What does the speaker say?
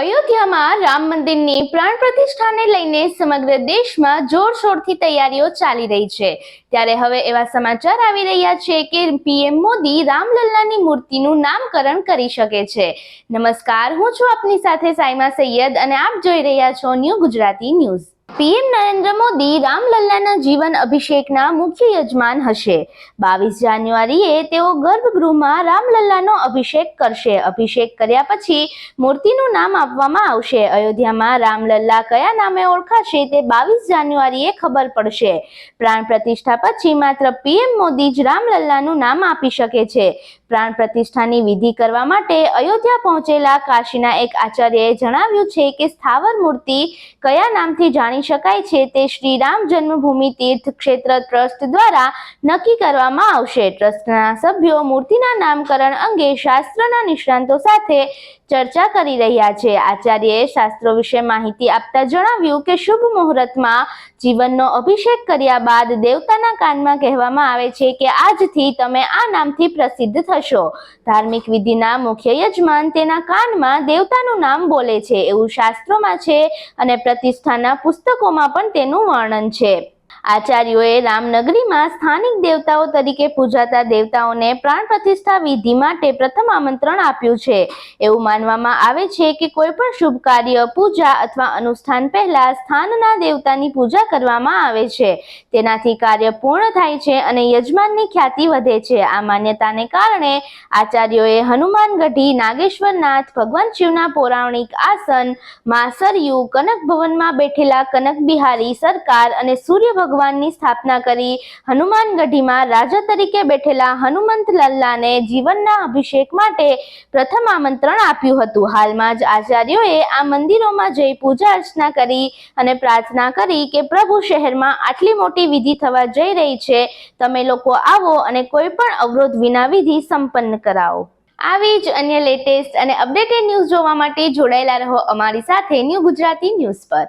અયોધ્યામાં રામ મંદિરની પ્રાણ પ્રતિષ્ઠાને લઈને સમગ્ર દેશમાં જોરશોરથી તૈયારીઓ ચાલી રહી છે. ત્યારે હવે એવા સમાચાર આવી રહ્યા છે કે પીએમ મોદી રામલલ્લાની મૂર્તિનું નામકરણ કરી શકે છે. નમસ્કાર, હું છું આપની સાથે સાયમા સૈયદ અને આપ જોઈ રહ્યા છો new Gujarati news. PM Narendra Modi રામલલ્લાના જીવન અભિષેકના મુખ્ય યજમાન હશે. બાવીસ જાન્યુઆરીએ તેઓ ગર્ભગૃહમાં રામલલ્લાનો અભિષેક કરશે. અભિષેક કર્યા પછી મૂર્તિનું નામ આપવામાં આવશે. અયોધ્યામાં રામલલ્લા કયા નામે ઓળખાશે તે બાવીસ જાન્યુઆરીએ ખબર પડશે. પ્રાણ પ્રતિષ્ઠા પછી માત્ર પીએમ મોદી જ રામલલ્લાનું નામ આપી શકે છે. પ્રાણ પ્રતિષ્ઠાની વિધિ કરવા માટે અયોધ્યા પહોંચેલા કાશીના એક આચાર્યએ જણાવ્યું છે કે સ્થાવર મૂર્તિ કયા નામથી જાણી શકાય છે તે શ્રી રામ જન્મભૂમિ તીર્થ ક્ષેત્ર ટ્રસ્ટ દ્વારા નક્કી કરવામાં આવશે. ટ્રસ્ટના સભ્યો મૂર્તિના નામકરણ અંગે શાસ્ત્રના નિષ્ણાંતો સાથે ચર્ચા કરી રહ્યા છે. આચાર્યએ શાસ્ત્રો વિશે માહિતી આપતા જણાવ્યું કે શુભ મુહૂર્તમાં જીવનનો અભિષેક કર્યા બાદ દેવતાના કાનમાં કહેવામાં આવે છે કે આજથી તમે આ નામથી પ્રસિદ્ધ થશો. ધાર્મિક વિધિના મુખ્ય યજમાન તેના કાનમાં દેવતાનું નામ બોલે છે. એવું શાસ્ત્રોમાં છે અને પ્રતિષ્ઠાના પુસ્તકોમાં પણ તેનું વર્ણન છે. આચાર્યોએ રામનગરીમાં સ્થાનિક દેવતાઓ તરીકે પૂજાતા દેવતાઓને પ્રાણ પ્રતિષ્ઠા વિધિ માટે પ્રથમ આમંત્રણ આપ્યું છે. એવું માનવામાં આવે છે કે કોઈ પણ શુભ કાર્ય, પૂજા અથવા અનુષ્ઠાન પહેલા સ્થાનના દેવતાની પૂજા કરવામાં આવે છે. તેનાથી કાર્ય પૂર્ણ થાય છે અને યજમાનની ખ્યાતિ વધે છે. આ માન્યતાને કારણે આચાર્યોએ હનુમાન ગઢી, નાગેશ્વરનાથ, ભગવાન શિવના પૌરાણિક આસન માસરયુ કનક ભવનમાં બેઠેલા કનક બિહારી સરકાર અને સૂર્ય ભગવાનની સ્થાપના કરી. હનુમાનગઢીમાં રાજા તરીકે બેઠેલા હનુમંત લલ્લાને જીવનના અભિષેક માટે પ્રથમ આમંત્રણ આપ્યું હતું. હાલમાં જ આચાર્યોએ આ મંદિરોમાં જઈ પૂજા અર્ચના કરી અને પ્રાર્થના કરી કે પ્રભુ શહેરમાં આટલી મોટી વિધિ થવા જઈ રહી છે. તમે લોકો આવો અને કોઈ પણ અવરોધ વિના વિધિ સંપન્ન કરાવો. આવી જ અન્ય લેટેસ્ટ અને અપડેટેડ ન્યૂઝ જોવા માટે જોડાયેલા રહો અમારી સાથે ન્યૂ ગુજરાતી ન્યૂઝ પર.